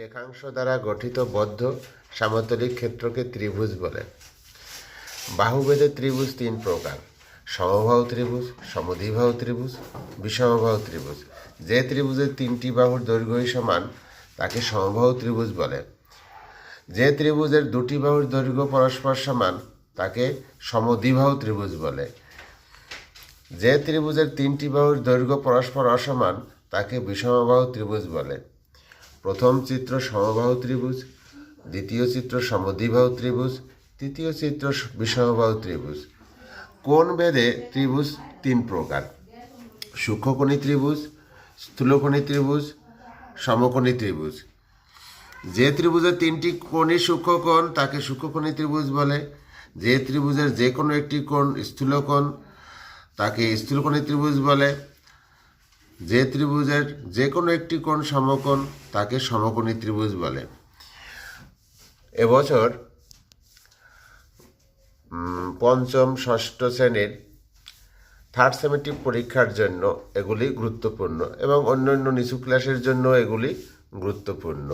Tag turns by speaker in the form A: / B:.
A: রেখাংশ দ্বারা গঠিত বদ্ধ সামতলিক ক্ষেত্রকে ত্রিভুজ বলে। বাহুভেদে ত্রিভুজ তিন প্রকার। সমবাহু ত্রিভুজ, সমদ্বিবাহু ত্রিভুজ, বিষমবাহু ত্রিভুজ। যে ত্রিভুজের তিনটি বাহুর দৈর্ঘ্যই সমান, তাকে সমবাহু ত্রিভুজ বলে। যে ত্রিভুজের দুটি বাহুর দৈর্ঘ্য পরস্পর সমান, তাকে সমদ্বিবাহু ত্রিভুজ বলে। যে ত্রিভুজের তিনটি বাহুর দৈর্ঘ্য পরস্পর অসমান, তাকে বিষমবাহু ত্রিভুজ বলে। প্রথম চিত্র সমবাহু ত্রিভুজ, দ্বিতীয় চিত্র সমদ্বিবাহু ত্রিভুজ, তৃতীয় চিত্র বিষমবাহু ত্রিভুজ। কোন ভেদে ত্রিভুজ তিন প্রকার। সূক্ষ্মকোণী ত্রিভুজ, স্থূলকোণী ত্রিভুজ, সমকোণী ত্রিভুজ। যে ত্রিভুজের তিনটি কোণই সূক্ষ্মকোণ, তাকে সূক্ষ্মকোণী ত্রিভুজ বলে। যে ত্রিভুজের যে কোনো একটি কোণ স্থূলকোণ, তাকে স্থূলকোণী ত্রিভুজ বলে। যে ত্রিভুজের যে কোনো একটি কোণ সমকোণ তাকে সমকোণী ত্রিভুজ বলে। এবছর পঞ্চম, ষষ্ঠ শ্রেণির থার্ড সেমেটিক পরীক্ষার জন্য এগুলি গুরুত্বপূর্ণ এবং অন্যান্য নিচু ক্লাসের জন্য এগুলি গুরুত্বপূর্ণ।